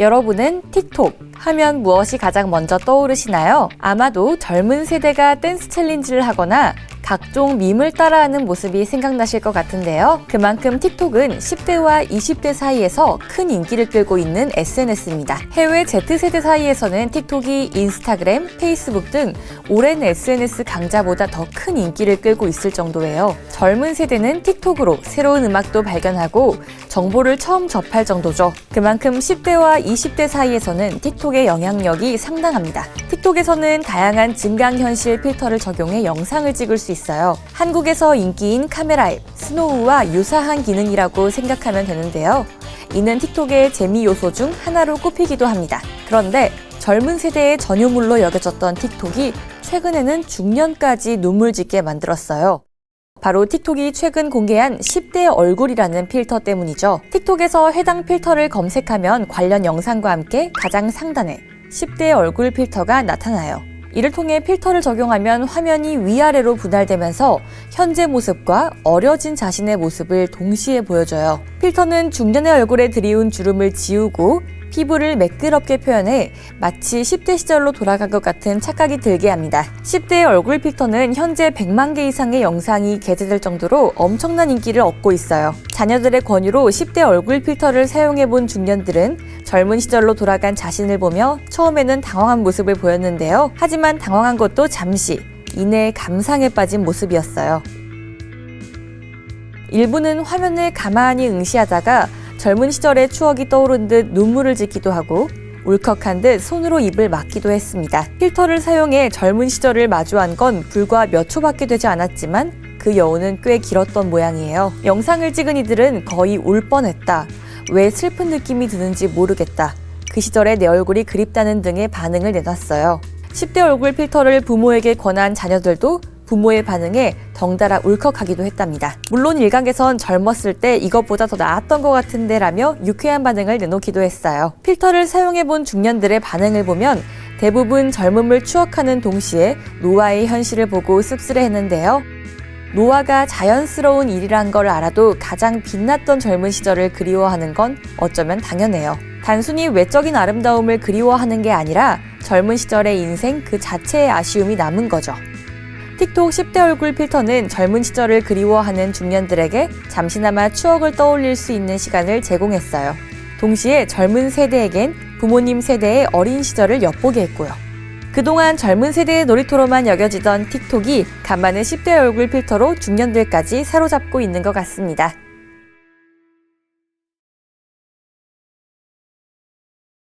여러분은 틱톡 하면 무엇이 가장 먼저 떠오르시나요? 아마도 젊은 세대가 댄스 챌린지를 하거나 각종 밈을 따라하는 모습이 생각나실 것 같은데요. 그만큼 틱톡은 10대와 20대 사이에서 큰 인기를 끌고 있는 SNS입니다. 해외 Z세대 사이에서는 틱톡이 인스타그램, 페이스북 등 오랜 SNS 강자보다 더 큰 인기를 끌고 있을 정도예요. 젊은 세대는 틱톡으로 새로운 음악도 발견하고 정보를 처음 접할 정도죠. 그만큼 10대와 20대 사이에서는 틱톡의 영향력이 상당합니다. 틱톡에서는 다양한 증강현실 필터를 적용해 영상을 찍을 수 있 어요. 한국에서 인기인 카메라 앱 스노우와 유사한 기능이라고 생각하면 되는데요. 이는 틱톡의 재미 요소 중 하나로 꼽히기도 합니다. 그런데 젊은 세대의 전유물로 여겨졌던 틱톡이 최근에는 중년까지 눈물 짓게 만들었어요. 바로 틱톡이 최근 공개한 10대 얼굴이라는 필터 때문이죠. 틱톡에서 해당 필터를 검색하면 관련 영상과 함께 가장 상단에 10대 얼굴 필터가 나타나요. 이를 통해 필터를 적용하면 화면이 위아래로 분할되면서 현재 모습과 어려진 자신의 모습을 동시에 보여줘요. 필터는 중년의 얼굴에 드리운 주름을 지우고 피부를 매끄럽게 표현해 마치 10대 시절로 돌아간 것 같은 착각이 들게 합니다. 10대의 얼굴 필터는 현재 100만 개 이상의 영상이 게재될 정도로 엄청난 인기를 얻고 있어요. 자녀들의 권유로 10대 얼굴 필터를 사용해 본 중년들은 젊은 시절로 돌아간 자신을 보며 처음에는 당황한 모습을 보였는데요. 하지만 당황한 것도 잠시, 이내 감상에 빠진 모습이었어요. 일부는 화면을 가만히 응시하다가 젊은 시절의 추억이 떠오른 듯 눈물을 짓기도 하고 울컥한 듯 손으로 입을 막기도 했습니다. 필터를 사용해 젊은 시절을 마주한 건 불과 몇 초밖에 되지 않았지만 그 여운은 꽤 길었던 모양이에요. 영상을 찍은 이들은 거의 울 뻔했다. 왜 슬픈 느낌이 드는지 모르겠다. 그 시절의 내 얼굴이 그립다는 등의 반응을 내놨어요. 10대 얼굴 필터를 부모에게 권한 자녀들도 부모의 반응에 덩달아 울컥하기도 했답니다. 물론 일각에선 젊었을 때 이것보다 더 나았던 것 같은데 라며 유쾌한 반응을 내놓기도 했어요. 필터를 사용해본 중년들의 반응을 보면 대부분 젊음을 추억하는 동시에 노화의 현실을 보고 씁쓸해 했는데요. 노화가 자연스러운 일이란 걸 알아도 가장 빛났던 젊은 시절을 그리워하는 건 어쩌면 당연해요. 단순히 외적인 아름다움을 그리워하는 게 아니라 젊은 시절의 인생 그 자체의 아쉬움이 남은 거죠. 틱톡 10대 얼굴 필터는 젊은 시절을 그리워하는 중년들에게 잠시나마 추억을 떠올릴 수 있는 시간을 제공했어요. 동시에 젊은 세대에겐 부모님 세대의 어린 시절을 엿보게 했고요. 그동안 젊은 세대의 놀이터로만 여겨지던 틱톡이 간만에 10대 얼굴 필터로 중년들까지 사로잡고 있는 것 같습니다.